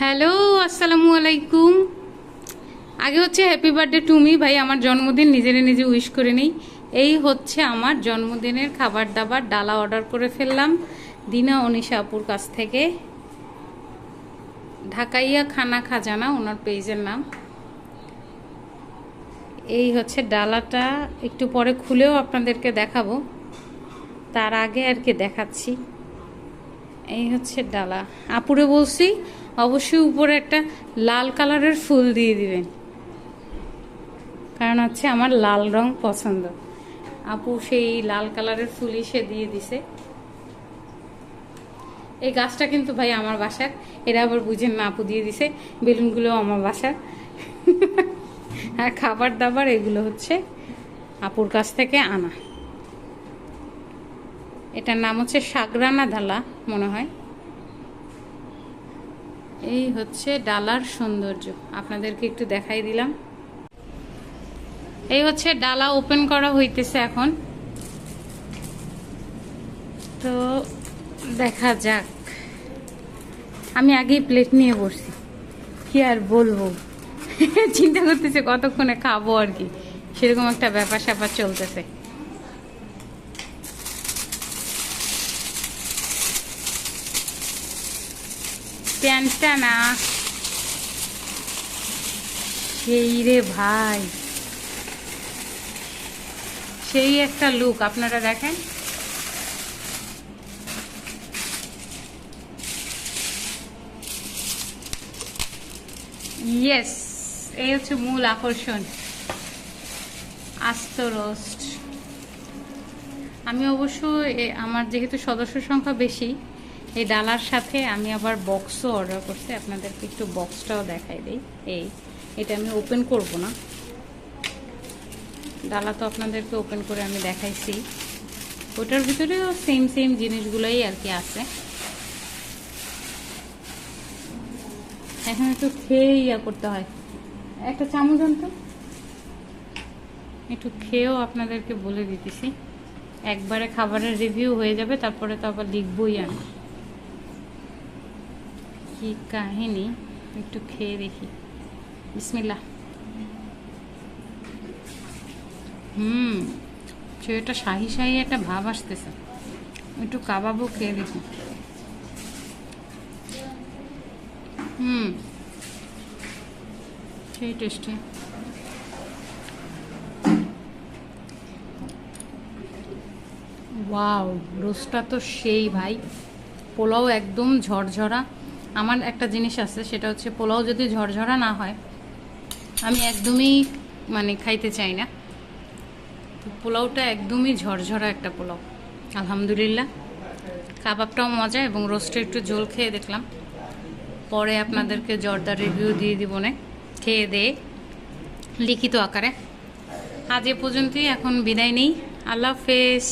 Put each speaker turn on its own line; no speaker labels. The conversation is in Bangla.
হ্যালো, আসসালামু আলাইকুম। আগে হচ্ছে হ্যাপি বার্থডে টু মি ভাই, আমার জন্মদিন নিজেরে নিজে উইশ করে নিই। এই হচ্ছে আমার জন্মদিনের খাবার দাবার, ডালা অর্ডার করে ফেললাম দিনা অনিশা আপুর কাছ থেকে। ঢাকাইয়া খানা খাজানা, ওনার পেজের নাম। এই হচ্ছে ডালাটা, একটু পরে খুলেও আপনাদেরকে দেখাবো। তার আগে আর কি দেখাচ্ছি। এই হচ্ছে ডালা। আপুরে বলছি, অবশ্যই উপরে একটা লাল কালারের ফুল দিয়ে দিবেন। কারণ হচ্ছে আমার লাল রং পছন্দ। আপু সেই লাল কালারের ফুলই সে দিয়ে দিছে। এই গাছটা কিন্তু ভাই আমার বাসার। এরা আবার বুঝেন না, আপু দিয়ে দিছে। বেলুনগুলো আমার বাসার। আর খাবার দাবার এগুলো হচ্ছে আপুর কাছ থেকে আনা। এটার নাম হচ্ছে সাগরানা ডালা, মনে হয়। এই হচ্ছে ডালার সৌন্দর্য। আপনাদেরকে একটু দেখাই দিলাম। এই হচ্ছে ডালা ওপেন করা হইতেছে এখন। তো দেখা যাক। আমি আগেই প্লেট নিয়ে বসছি। কি আর বলব? চিন্তা করতেছে কতক্ষণে খাব আর কি? সেরকম একটা ব্যাপার স্যাপার চলতেছে। প্যান্টটা না সেই রে ভাই। সেই একটা লুক আপনারা দেখেন? ইয়েস এই হচ্ছে মূল আকর্ষণ। আস্ত রোস্ট। আমি অবশ্য আমার যেহেতু সদস্য সংখ্যা বেশি এই ডালার সাথে আমি আবার বক্সও অর্ডার করছি। আপনাদেরকে একটু বক্সটাও দেখাই দিই। এই, এটা আমি ওপেন করব না। ডালা তো আপনাদেরকে ওপেন করে আমি দেখাইছি। ওটার ভিতরেও সেম সেম জিনিসগুলোই আর কি আছে। এখন একটু খেয়ে ইয়া করতে হয়। একটা চামচ আনতো। একটু খেয়েও আপনাদেরকে বলে দিতেছি। একবারে খাবারের রিভিউ হয়ে যাবে, তারপরে তো আবার লিখবই আমি। কি কাহিনী একটু খেয়ে দেখি। বিসমিল্লা হুম সেটা শাহি শাহি একটা ভাব আসতেছে। একটু কাবাবও খেয়ে দেখি। হুম, সেই টেস্টি ওয়াও, রোস্টটা তো সেই ভাই। পোলাও একদম ঝরঝরা। আমার একটা জিনিস আছে, সেটা হচ্ছে পোলাও যদি ঝরঝরা না হয়, আমি একদমই মানে খাইতে চাই না। পোলাওটা একদমই ঝরঝরা একটা পোলাও, আলহামদুলিল্লাহ। কাবাবটাও মজা এবং রোস্টে একটু ঝোল খেয়ে দেখলাম। পরে আপনাদেরকে জর্দার রিভিউ দিয়ে দিব না, খেয়ে দিয়ে, লিখিত আকারে। আজ এ পর্যন্তই, এখন বিদায় নেই। আল্লাহ হাফেজ।